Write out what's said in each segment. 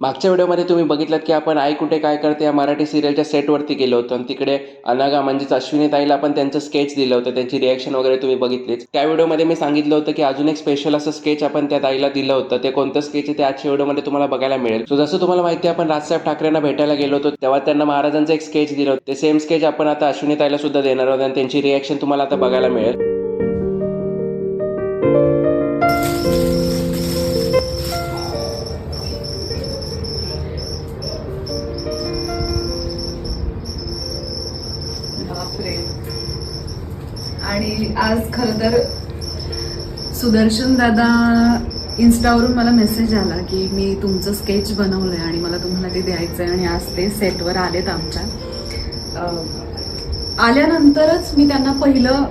मागच्या व्हिडिओमध्ये तुम्ही बघितलं की आपण आई कुठे काय करते या मराठी सिरियलच्या सेटवरती गेलो होतो आणि तिकडे अनागा म्हणजेच अश्विनी ताईला आपण त्यांचं स्केच दिलं होतं. त्यांची रिॲक्शन वगैरे तुम्ही बघितलीच. त्या व्हिडिओमध्ये मी सांगितलं होतं की अजून एक स्पेशल असं स्केच आपण त्या ताईला दिलं होतं. ते कोणतं स्केच आहे ते आजच्या व्हिडिओमध्ये तुम्हाला बघायला मिळेल. सो जसं तुम्हाला माहिती आहे आपण राजसाहेब ठाकरेंना भेटायला गेलो होतो. तेव्हा त्यांना महाराजांचं एक स्केच दिलं होतं. ते सेम स्केच आपण आता अश्विनी ताईला सुद्धा देणार आहोत आणि त्यांची रिॲक्शन तुम्हाला आता बघायला मिळेल. आणि आज खरं तर सुदर्शन दादा इन्स्टावरून मला मेसेज आला की मी तुमचं स्केच बनवलं आहे आणि मला तुम्हाला ते द्यायचं आहे आणि आज ते सेटवर आलेत आमच्या. आल्यानंतरच मी त्यांना पहिलं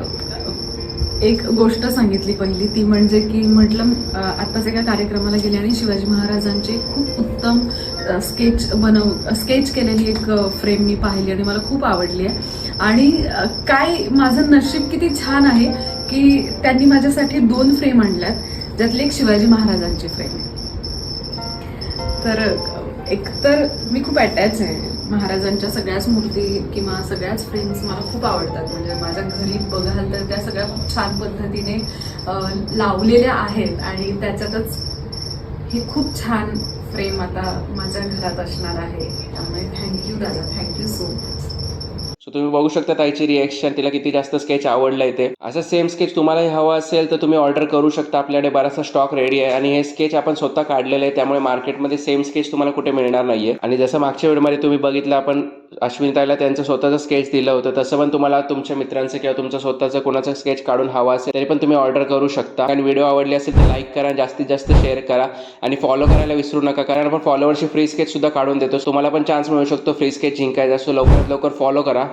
एक गोष्ट सांगितली पहिली ती म्हणजे की म्हटलं आत्ताच एका कार्यक्रमाला गेले आणि शिवाजी महाराजांचे खूप उत्तम स्केच बनव स्केच केलेली एक फ्रेम मी पाहिली आणि मला खूप आवडली आहे. आणि काय माझं नशीब किती छान आहे की त्यांनी माझ्यासाठी दोन फ्रेम आणल्यात ज्यातली एक शिवाजी महाराजांची फ्रेम आहे. तर एकतर एक तर मी खूप अटॅच आहे. महाराजांच्या सगळ्याच मूर्ती किंवा सगळ्याच फ्रेम्स मला खूप आवडतात. म्हणजे माझ्या घरी बघाल तर त्या सगळ्या खूप छान पद्धतीने लावलेल्या आहेत आणि त्याच्यातच ही खूप छान फ्रेम आता माझ्या घरात असणार आहे. त्यामुळे थँक्यू दादा. थँक्यू सो मच सो तुम्ही बघू शकता ताईची रिएक्शन तिला किती जास्त स्केच आवडलं आहे ते. असं सेम स्केच तुम्हालाही हवं असेल तर तुम्ही ऑर्डर करू शकता. आपल्याकडे बराचसा स्टॉक रेडी आहे आणि हे स्केच आपण स्वतः काढलेलं आहे त्यामुळे मार्केटमध्ये सेम स्केच तुम्हाला कुठे मिळणार नाहीये. आणि जसं मागच्या व्हिडिओमध्ये तुम्ही बघितलं आपण अश्विन ताईला त्यांचं स्वतःचं स्केच दिलं होतं तसं पण तुम्हाला तुमच्या मित्रांचं किंवा तुमचं स्वतःचं कोणाचं स्केच काढून हवा असेल तरी पण तुम्ही ऑर्डर करू शकता. आणि व्हिडिओ आवडली असेल तर लाईक करा जास्तीत जास्त शेअर करा आणि फॉलो करायला विसरू नका कारण आपण फॉलोवरची फ्री स्केच सुद्धा काढून देतो. तुम्हाला पण चान्स मिळू शकतो फ्री स्केच जिंकायचा सो लवकरात लवकर फॉलो करा.